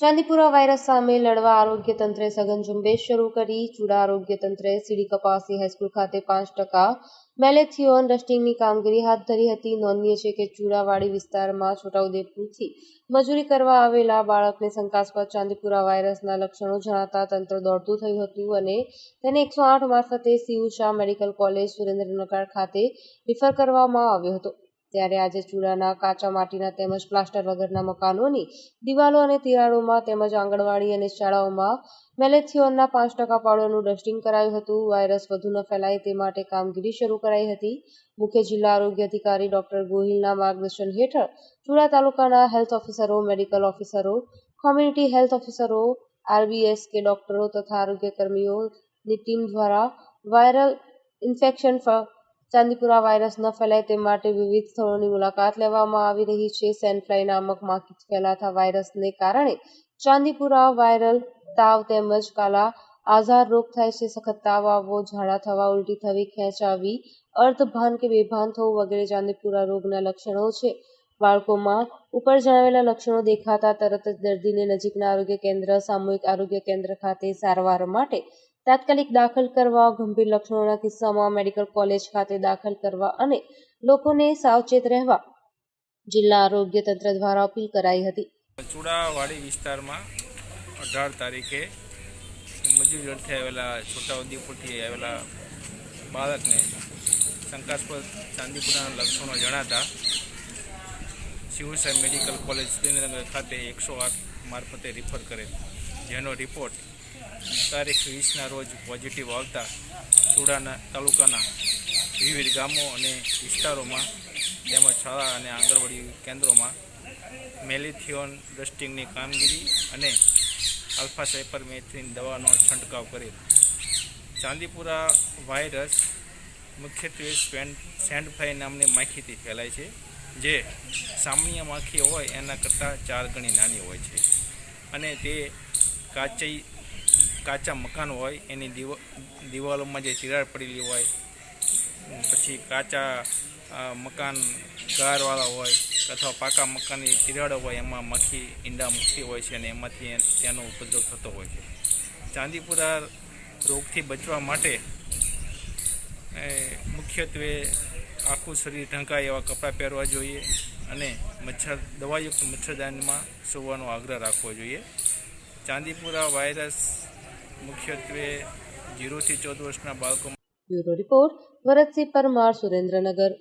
Chandipura virus સામે લડવા આરોગ્ય તંત્રે સઘન ઝુંબેશ શરૂ કરી. ચૂડા આરોગ્ય તંત્રે સીડી કપાસી હાઈસ્કૂલ ખાતે પાંચ ટકા મેલેથિયોન રસ્ટિંગની કામગીરી હાથ ધરી હતી. નોંધનીય છે કે ચૂડાવાડી વિસ્તારમાં છોટાઉદેપુરથી મજૂરી કરવા આવેલા બાળકને શંકાસ્પદ ચાંદીપુરા વાયરસના લક્ષણો જણાતા તંત્ર દોડતું થયું હતું અને તેને એકસો આઠ મારફતે CU Shah medical college Surendranagar ખાતે રિફર કરવામાં આવ્યો હતો. ત્યારે આજે ચૂડાના કાચા માટીના તેમજ પ્લાસ્ટર વગરના મકાનોની દિવાલો અને તિરાડોમાં તેમજ આંગણવાડી અને શાળાઓમાં મેલેથિયોનના પાંચ ટકા પાવડરનું ડસ્ટિંગ કરાયું હતું. વાયરસ વધુ ન ફેલાય તે માટે કામગીરી શરૂ કરાઈ હતી. મુખ્ય જિલ્લા આરોગ્ય અધિકારી ડોક્ટર ગોહિલના માર્ગદર્શન હેઠળ ચૂડા તાલુકાના હેલ્થ ઓફિસરો, મેડિકલ ઓફિસરો, કોમ્યુનિટી હેલ્થ ઓફિસરો, આરબીએસ કે ડોક્ટરો તથા આરોગ્ય કર્મીઓની ટીમ દ્વારા વાયરલ ઇન્ફેક્શન ચાંદીપુરા વાયરસ ન ફેલાય તે માટે વિવિધ સ્થળોની મુલાકાત લેવામાં આવી રહી છે. સેન્ફ્લાય નામક માખી ફેલાતા વાયરસને કારણે ચાંદીપુરા વાયરલ તાવ તેમજ કાલા આઝાર રોગ થાય છે. સખત તાવ આવવો, ઝાડા થવા, ઉલટી થવી, ખેંચાવી, અર્ધભાન કે બેભાન થવું વગેરે ચાંદીપુરા રોગના લક્ષણો છે. બાળકોમાં ઉપર જણાવેલા લક્ષણો દેખાતા તરત જ દર્દીને નજીકના આરોગ્ય કેન્દ્ર, સામૂહિક આરોગ્ય કેન્દ્ર ખાતે સારવાર માટે તાત્કાલિક દાખલ કરવા, ગંભીર લક્ષણોના કિસ્સામાં મેડિકલ કોલેજ ખાતે દાખલ કરવા અને લોકોને સાવચેત રહેવા જિલ્લા આરોગ્ય તંત્ર દ્વારા અપીલ કરાઈ હતી. ચુડાવાડી વિસ્તારમાં અઢાર તારીખે મજૂર અર્થે આવેલા છોટાઉદેપુરથી આવેલા બાળકને શંકાસ્પદ ચાંદીપુરાના લક્ષણો જણાતા શિવસાઈ મેડિકલ કોલેજ સુરેન્દ્રનગર ખાતે એકસો આઠ મારફતે રિફર કરેલ. જેનો રિપોર્ટ તારીખ વીસના રોજ પોઝિટિવ આવતા ચુડાના તાલુકાના વિવિધ ગામો અને વિસ્તારોમાં તેમજ શાળા અને આંગણવાડી કેન્દ્રોમાં મેલિથિયોન ડસ્ટિંગની કામગીરી અને આલ્ફા સાયપરમેથ્રિન દવાનો છંટકાવ કરેલ ચાંદીપુરા વાયરસ મુખ્યત્વે સ્પેન્ડ સેન્ડફ્લાય નામની માખીથી ફેલાય છે, જે સામાન્ય માખી હોય એના કરતાં ચાર ગણી નાની હોય છે. અને તે કાચી કાચા મકાન હોય, એની દિવા, દિવાલોમાં જે તિરાડ પડેલી હોય પછી કાચા મકાન ગારવાળા હોય, અથવા પાકા મકાનની તિરાડો હોય, એમાં મખી ઈંડા મૂકતી હોય છે અને એમાંથી ત્યાંનો ઉપદ્રવ થતો હોય છે. ચાંદીપુરા રોગથી બચવા માટે મુખ્યત્વે આખું શરીર ઢંકાય એવા કપડાં પહેરવા જોઈએ અને મચ્છર, દવાયુક્ત મચ્છરદાનીમાં સૂવાનો આગ્રહ રાખવો જોઈએ. ચાંદીપુરા વાયરસ મુખ્યત્વે જીરોથી ચૌદ વર્ષના બાળકો બ્યુરો રિપોર્ટ ભરતસિંહ પરમાર સુરેન્દ્રનગર